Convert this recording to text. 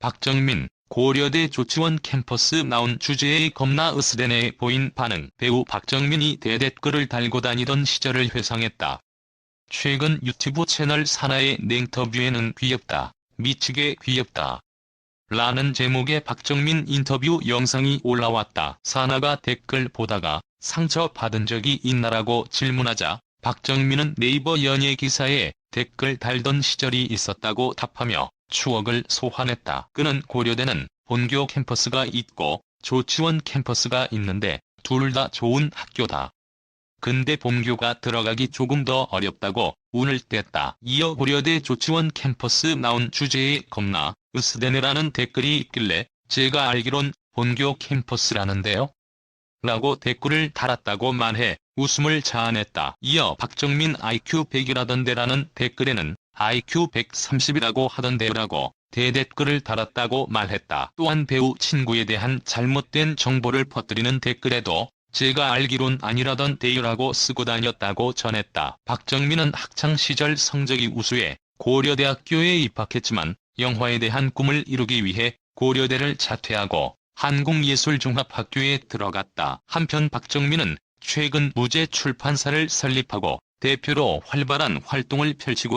박정민, 고려대 조치원 캠퍼스 나온 주제에 겁나 으스대네 보인 반응 배우 박정민이 대댓글을 달고 다니던 시절을 회상했다. 최근 유튜브 채널 사나의 냉터뷰에는 귀엽다, 미치게 귀엽다. 라는 제목의 박정민 인터뷰 영상이 올라왔다. 사나가 댓글 보다가 상처 받은 적이 있나라고 질문하자 박정민은 네이버 연예 기사에 댓글 달던 시절이 있었다고 답하며 추억을 소환했다. 그는 고려대는 본교 캠퍼스가 있고 조치원 캠퍼스가 있는데 둘 다 좋은 학교다. 근데 본교가 들어가기 조금 더 어렵다고 운을 뗐다. 이어 고려대 조치원 캠퍼스 나온 주제에 겁나 으스대네라는 댓글이 있길래 제가 알기론 본교 캠퍼스라는데요. 라고 댓글을 달았다고 말해 웃음을 자아냈다. 이어 박정민 IQ 100이라던데라는 댓글에는 IQ 130이라고 하던데라고 대댓글을 달았다고 말했다. 또한 배우 친구에 대한 잘못된 정보를 퍼뜨리는 댓글에도 제가 알기론 아니라던 데요라고 쓰고 다녔다고 전했다. 박정민은 학창시절 성적이 우수해 고려대학교에 입학했지만 영화에 대한 꿈을 이루기 위해 고려대를 자퇴하고 한국예술종합학교에 들어갔다. 한편 박정민은 최근 무제 출판사를 설립하고 대표로 활발한 활동을 펼치고